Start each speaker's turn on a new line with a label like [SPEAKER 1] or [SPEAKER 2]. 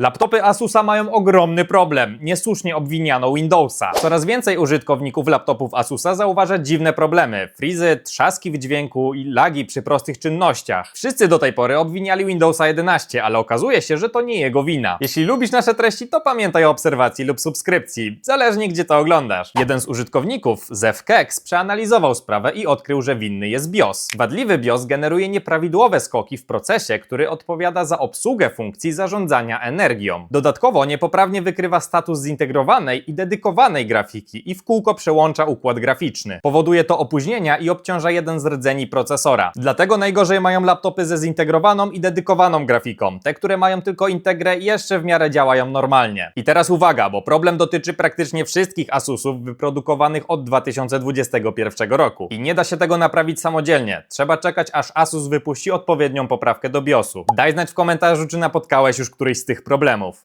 [SPEAKER 1] Laptopy Asusa mają ogromny problem. Niesłusznie obwiniano Windowsa. Coraz więcej użytkowników laptopów Asusa zauważa dziwne problemy. Frizy, trzaski w dźwięku i lagi przy prostych czynnościach. Wszyscy do tej pory obwiniali Windowsa 11, ale okazuje się, że to nie jego wina. Jeśli lubisz nasze treści, to pamiętaj o obserwacji lub subskrypcji, zależnie gdzie to oglądasz. Jeden z użytkowników, Zefkex, przeanalizował sprawę i odkrył, że winny jest BIOS. Wadliwy BIOS generuje nieprawidłowe skoki w procesie, który odpowiada za obsługę funkcji zarządzania energią. Dodatkowo niepoprawnie wykrywa status zintegrowanej i dedykowanej grafiki i w kółko przełącza układ graficzny. Powoduje to opóźnienia i obciąża jeden z rdzeni procesora. Dlatego najgorzej mają laptopy ze zintegrowaną i dedykowaną grafiką. Te, które mają tylko integrę jeszcze w miarę działają normalnie. I teraz uwaga, bo problem dotyczy praktycznie wszystkich Asusów wyprodukowanych od 2021 roku. I nie da się tego naprawić samodzielnie. Trzeba czekać aż Asus wypuści odpowiednią poprawkę do BIOSu. Daj znać w komentarzu, czy napotkałeś już któryś z tych problemów.